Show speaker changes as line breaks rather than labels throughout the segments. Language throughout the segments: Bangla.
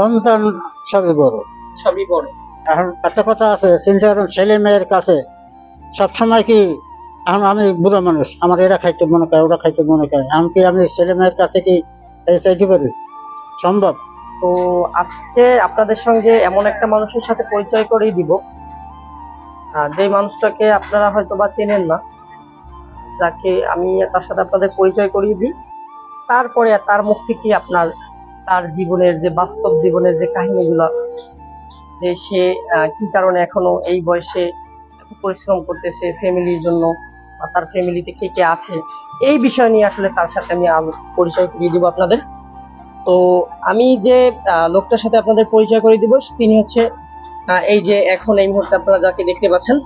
সন্তান সবই বড়।
সবই বড়।
এখন একটা কথা আছে চিন্তা করেন ছেলে মেয়ের কাছে সবসময় কি এখন আমি বুড়ো মানুষ আমার এরা খাইতে মনে করে ওরা খাইতে মনে করে। আমি কি আমি ছেলে মেয়ের কাছে কি চাইতে পারি সম্ভব?
তো আজকে আপনাদের সঙ্গে এমন একটা মানুষের সাথে পরিচয় করিয়ে দিব। যে মানুষটাকে আপনারা হয়তো বা চেনেন না যাকে আমি তার সাথে আপনাদের পরিচয় করিয়ে দিই। তারপরে তার মুখ থেকে আপনার তার জীবনের যে বাস্তব জীবনের যে কাহিনীগুলো যে সে কি কারণে এখনও এই বয়সে পরিশ্রম করতেছে ফ্যামিলির জন্য বা তার ফ্যামিলিতে কে কে আছে এই বিষয় নিয়ে আসলে তার সাথে আমি পরিচয় করিয়ে দিব আপনাদের। তো আমি যে লোকটার সাথে আপনাদের পরিচয় করিয়ে দিব তিনি হচ্ছে এই যে এখন এই মুহূর্তে আপনারা যাকে দেখতে পাচ্ছেন।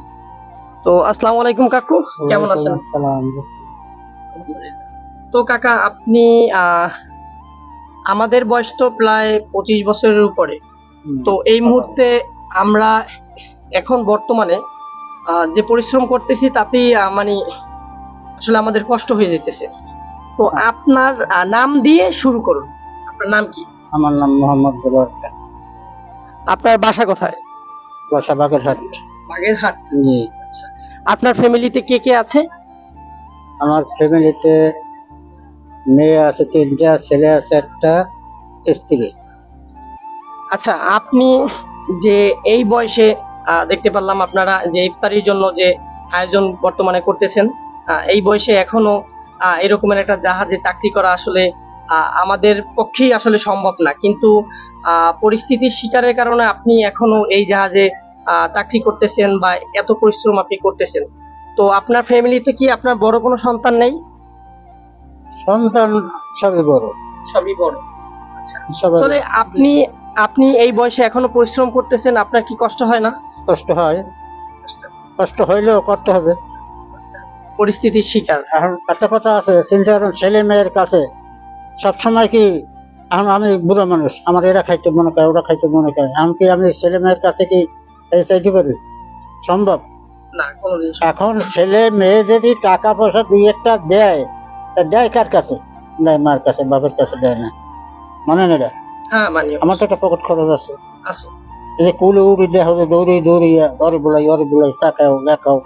তো আসসালামু আলাইকুম কাকু কেমন আছেন? তো কাকা আপনি আহ, আমাদের বয়স তো প্রায় পঁচিশ বছরের উপরে। তো এই মুহূর্তে আমরা এখন বর্তমানে যে পরিশ্রম করতেছি তাতেই মানে আসলে আমাদের কষ্ট হয়ে যেতেছে। তো আপনার নাম দিয়ে শুরু করুন। আপনার নাম কি?
আমার নাম মোহাম্মদ দেবর
আপনার বাসা কোথায়?
বাসা বাগেরহাট।
বাগেরহাট? আপনার ফ্যামিলিতে কে কে আছে?
আমার ফ্যামিলিতে মেয়ে আছে, তিনটা ছেলে আছে, একটা স্ত্রী।
আচ্ছা আপনি যে এই বয়সে দেখতে পারলাম আপনারা যে ইফতারির জন্য যে আয়োজন বর্তমানে করতেছেন এই বয়সে এখনও এরকমের একটা জাহাজে চাকরি করা আসলে আমাদের পক্ষেই আসলে সম্ভব না। কিন্তু পরিস্থিতির শিকারের কারণে আপনি এখনও এই জাহাজে চাকরি করতেছেন বা এত পরিশ্রম আপনি করতেছেন। তো আপনার ফ্যামিলিতে কি আপনার বড় কোনো সন্তান নেই?
সন্তান সবই বড়।
সবই বড়। আচ্ছা। তাহলে আপনি আপনি এই বয়সে এখনও পরিশ্রম করতেছেন আপনার কি কষ্ট হয় না?
কষ্ট হয়। কষ্ট। হইলেও করতে হবে।
পরিস্থিতির শিকার।
এখন একটা কথা আছে চিন্তা করেন ছেলে মেয়ের কাছে সবসময় কি এখন আমি বুড়ো মানুষ আমার এরা খাইতে মনে করে ওরা খাইতে মনে করে। আমি কি আমি ছেলে মেয়ের কাছে কি চাইতে পারি সম্ভব? এখন ছেলে মেয়ে যদি টাকা পয়সা দুই একটা দেয় তা দেয় কার কাছে? দেয় মার কাছে বাবার কাছে দেয় না। মানে না এটা?
হ্যাঁ মানি
আমার তো একটা পকেট খরচ আছে।
আছে।
এই যে কুলে উড়ি দৌড়ি দৌড়িয়া বলাই ওরে বলাই চাকাও দেখাও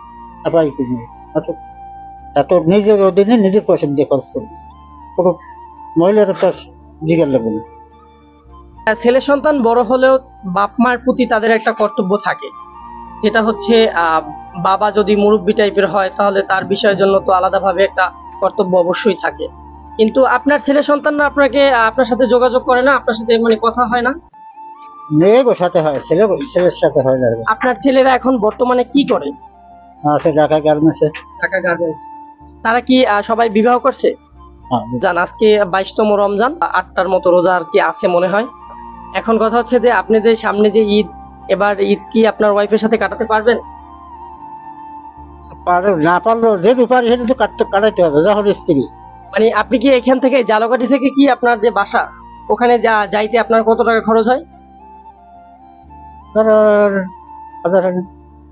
এত নিজের অধীনে নিজের পয়সা দিয়ে খরচ করবে। কোনো মহিলারা জিগার লাগবে না।
ছেলে সন্তান বড় হলেও বাপ মার প্রতি তাদের একটা কর্তব্য থাকে। যেটা হচ্ছে বাবা যদি মুরব্বী টাইপের হয় তাহলে তার বিষয়ের জন্য তো আলাদাভাবে একটা কর্তব্য অবশ্যই থাকে। কিন্তু আপনার ছেলে সন্তানরা আপনাকে আপনার সাথে যোগাযোগ করে না? আপনার সাথে মানে কথা হয় না?
মেয়ে সাথে হয় ছেলে ছেলের সাথে হয় না
আপনার ছেলেরা এখন বর্তমানে কি করে?
আছে ঢাকা গার্মেন্টসে।
ঢাকা গার্মেন্টস। তারা কি সবাই বিবাহ করছে?
হ্যাঁ,
জান আজকে বাইশতম রমজান আটটার মতো রোজা আর কি আছে মনে হয়। এখন কথা হচ্ছে যে আপনি যে সামনে যে ঈদ এবার ঈদ কি আপনার ওয়াইফের সাথে কাটাতে পারবেন?
পারে না পারলেও যেটু পারি সেটা তো কাটতে কাটাইতে হবে যখন স্ত্রী।
মানে আপনি কি এখান থেকে থেকে কি আপনার যে বাসা ওখানে যা যাইতে আপনার কত টাকা খরচ হয়?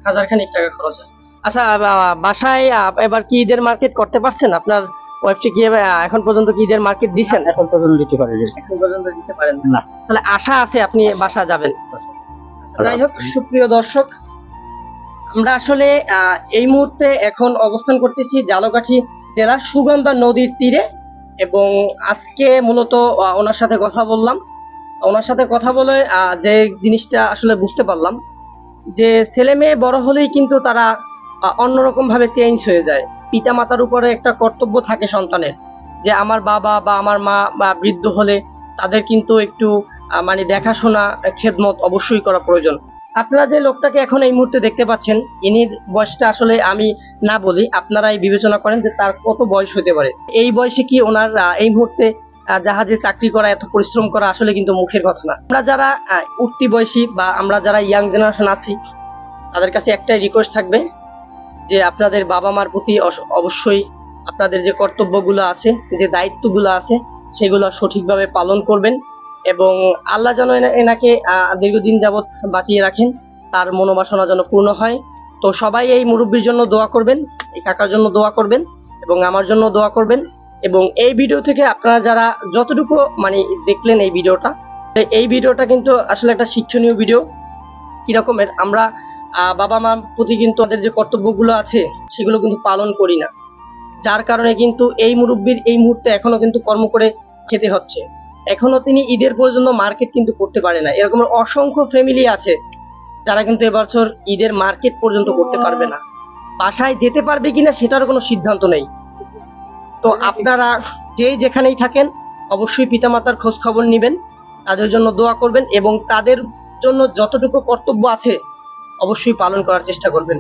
হাজার
খানিক টাকা খরচ হয়। আচ্ছা বাসায় এবার কি ঈদের মার্কেট করতে পারছেন? আপনার ওয়াইফটি কি এখন পর্যন্ত কি ঈদের মার্কেট দিচ্ছেন
এখন পর্যন্ত দিতে পারি না।
এখন পর্যন্ত দিতে পারেন।
না।
তাহলে আশা আছে আপনি বাসা যাবেন। আচ্ছা, যাই হোক সুপ্রিয় দর্শক আমরা আসলে এই মুহূর্তে এখন অবস্থান করতেছি জালকাঠি জেলার সুগন্ধা নদীর তীরে এবং আজকে মূলত ওনার সাথে কথা বললাম। ওনার সাথে কথা বলে যে জিনিসটা আসলে বুঝতে পারলাম যে ছেলে মেয়ে বড় হলেই কিন্তু তারা অন্যরকম ভাবে চেঞ্জ হয়ে যায়। পিতা মাতার উপরে একটা কর্তব্য থাকে সন্তানের যে আমার বাবা বা আমার মা বা বৃদ্ধ হলে তাদের কিন্তু একটু মানে দেখাশোনা, খেদমত অবশ্যই করা প্রয়োজন। আপনারা যে লোকটাকে এখন এই মুহূর্তে দেখতে পাচ্ছেন ইনির বয়সটা আসলে আমি না বলি, আপনারাই বিবেচনা করেন যে তার কত বয়স হতে পারে। এই বয়সে কি ওনার এই মুহূর্তে জাহাজে চাকরি করা, এত পরিশ্রম করা আসলে কিন্তু মুখের কথা না। আমরা যারা উঠতি বয়সী বা আমরা যারা ইয়াং জেনারেশন আছি, তাদের কাছে একটাই রিকোয়েস্ট থাকবে যে আপনাদের বাবা মার প্রতি অবশ্যই আপনাদের যে কর্তব্যগুলো আছে, যে দায়িত্বগুলো আছে, সেগুলো সঠিকভাবে পালন করবেন। এবং আল্লাহ যেন এনা- এনাকে দীর্ঘদিন যাবৎ বাঁচিয়ে রাখেন, তার মনোবাসনা যেন পূর্ণ হয়। তো সবাই এই মুরব্বীর জন্য দোয়া করবেন, এই কাকার জন্য দোয়া করবেন এবং আমার জন্য দোয়া করবেন। এবং এই ভিডিও থেকে আপনারা যারা যতটুকু মানে দেখলেন এই ভিডিওটা এই ভিডিওটা কিন্তু আসলে একটা শিক্ষণীয় ভিডিও। কীরকমের? আমরা বাবা মার প্রতি কিন্তু তাদের যে কর্তব্যগুলো আছে, সেগুলো কিন্তু পালন করি না। যার কারণে কিন্তু এই মুরব্বীর এই মুহূর্তে এখনও কিন্তু কর্ম করে খেতে হচ্ছে। এখনও তিনি ঈদের পর্যন্ত মার্কেট কিন্তু করতে পারে না। এরকম অসংখ্য ফ্যামিলি আছে, যারা কিন্তু এবছর ঈদের মার্কেট পর্যন্ত করতে পারবে না। বাসায় যেতে পারবে কিনা সেটার কোনো সিদ্ধান্ত নেই। তো আপনারা যে যেখানেই থাকেন, অবশ্যই পিতামাতার খোঁজ খবর নেবেন, তাদের জন্য দোয়া করবেন এবং তাদের জন্য যতটুকু কর্তব্য আছে, অবশ্যই পালন করার চেষ্টা করবেন।